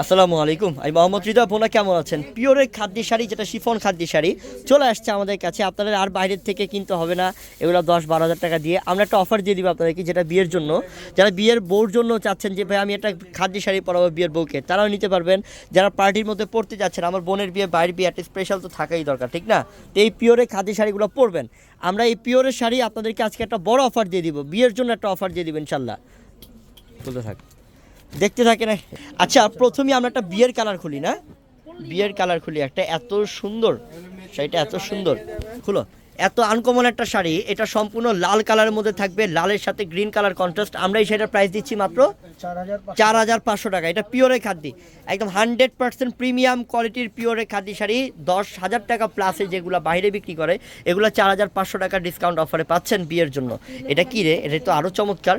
আসসালামু আলাইকুম। আমি মোহাম্মদ রিদা বোনা কেমন আছেন? পিওরের খাদ্য শাড়ি, যেটা শিফন খাদ্য শাড়ি, চলে আসছে আমাদের কাছে। আপনাদের আর বাইরের থেকে কিনতে হবে না। এগুলো দশ বারো হাজার টাকা দিয়ে। আমরা একটা অফার দিয়ে দিব আপনাদেরকে যেটা বিয়ের জন্য। যারা বিয়ের বউর জন্য চাচ্ছেন যে, ভাই, আমি একটা খাদ্য শাড়ি পরাবো বিয়ের বউকে, তারাও নিতে পারবেন। যারা পার্টির মধ্যে পড়তে যাচ্ছেন, আমার বোনের বিয়ে বাইরের বিয়ে, একটা স্পেশাল তো থাকাই দরকার, ঠিক না? তো এই পিওরের খাদ্য শাড়িগুলো পরবেন। আমরা এই পিওরের শাড়ি আপনাদেরকে আজকে একটা বড় অফার দিয়ে দিব। বিয়ের জন্য একটা অফার দিয়ে দিব, ইনশাল্লাহ। বলতে থাক। দেখতে থাকে না আচ্ছা প্রথমে আমরা একটা বিয়ের কালার খুলি, না? বিয়ের কালার খুলি একটা, এত সুন্দর সেটা এত সুন্দর। খুলো। এত আনকমন একটা শাড়ি এটা সম্পূর্ণ লাল কালারের মধ্যে থাকবে লালের সাথে গ্রিন কালার কন্ট্রাস্ট আমরা এই শাড়িটার প্রাইস দিচ্ছি মাত্র চার হাজার পাঁচশো। টাকা। এটা পিওরের খাদ্য। একদম হান্ড্রেড পার্সেন্ট প্রিমিয়াম কোয়ালিটির পিওরের খাদ্য শাড়ি দশ হাজার টাকা প্লাসে যেগুলো বাইরে বিক্রি করে এগুলো চার হাজার পাঁচশো টাকা ডিসকাউন্ট অফারে পাচ্ছেন বিয়ের জন্য। এটা কি রে? এটা তো আরও চমৎকার।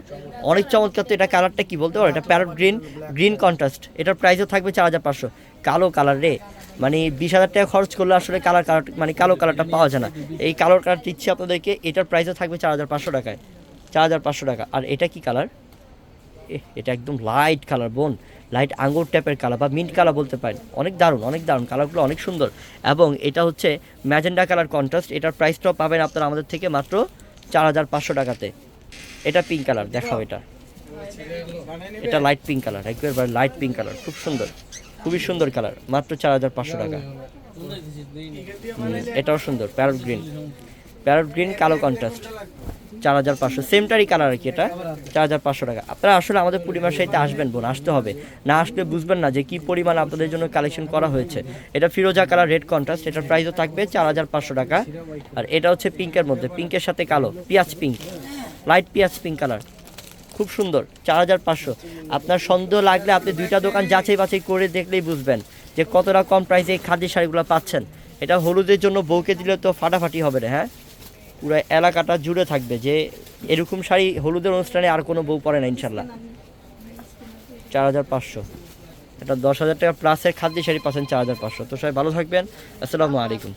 অনেক চমৎকার তো এটা কালারটা কি বলতে পারো? এটা প্যারট গ্রিন গ্রিন কন্ট্রাস্ট এটার প্রাইসও থাকবে চার হাজার পাঁচশো। কালো কালার রে। মানে বিশ হাজার টাকা খরচ করলে আসলে কালার কালার মানে কালো কালারটা পাওয়া যায় না। এই কালো কালার দিচ্ছি আপনাদেরকে, এটার প্রাইসও থাকবে চার হাজার পাঁচশো টাকায়। চার হাজার পাঁচশো টাকা। আর এটা কি কালার এটা একদম লাইট কালার বোন। লাইট আঙ্গুর টাইপের কালার বা মিন্ট কালার বলতে পারেন। অনেক দারুণ অনেক দারুণ। কালারগুলো অনেক সুন্দর। এবং এটা হচ্ছে ম্যাজেন্ডা কালার কন্ট্রাস্ট এটার প্রাইসটাও পাবেন আপনারা আমাদের থেকে মাত্র চার হাজার পাঁচশো টাকাতে। এটা পিঙ্ক কালার দেখাও এটা। এটা লাইট পিঙ্ক কালার একবার লাইট পিঙ্ক কালার খুব সুন্দর। খুবই সুন্দর কালার মাত্র চার হাজার পাঁচশো টাকা। এটাও সুন্দর প্যারট গ্রিন প্যারট গ্রিন কালো কন্ট্রাস্ট চার হাজার পাঁচশো সেমটারই কালার আর কি এটা, চার হাজার পাঁচশো টাকা। আপনারা আসলে আমাদের পরিবার সাথে আসবেন বোন, আসতে হবে। না আসলে বুঝবেন না যে কি পরিমাণ আপনাদের জন্য কালেকশন করা হয়েছে। এটা ফিরোজা কালার রেড কন্ট্রাস্ট এটার প্রাইসও থাকবে চার হাজার পাঁচশো টাকা। আর এটা হচ্ছে পিঙ্কের মধ্যে পিঙ্কের সাথে কালো, পিঁয়াজ পিঙ্ক লাইট পিঁয়াজ পিঙ্ক কালার খুব সুন্দর, চার হাজার পাঁচশো। আপনার সন্দেহ লাগলে আপনি দুইটা দোকান যাচাই বাছাই করে দেখলেই বুঝবেন যে কতটা কম প্রাইসে এই খাদ্য শাড়িগুলো পাচ্ছেন। এটা হলুদের জন্য বউকে দিলে তো ফাটাফাটি হবে না হ্যাঁ? পুরো এলাকাটা জুড়ে থাকবে যে এরকম শাড়ি হলুদের অনুষ্ঠানে আর কোনো বউ পরে না ইনশাল্লাহ চার হাজার পাঁচশো। এটা দশ হাজার টাকা প্লাসের খাদ্য শাড়ি পাচ্ছেন চার হাজার পাঁচশো। তো সবাই ভালো থাকবেন। আসসালামু আলাইকুম।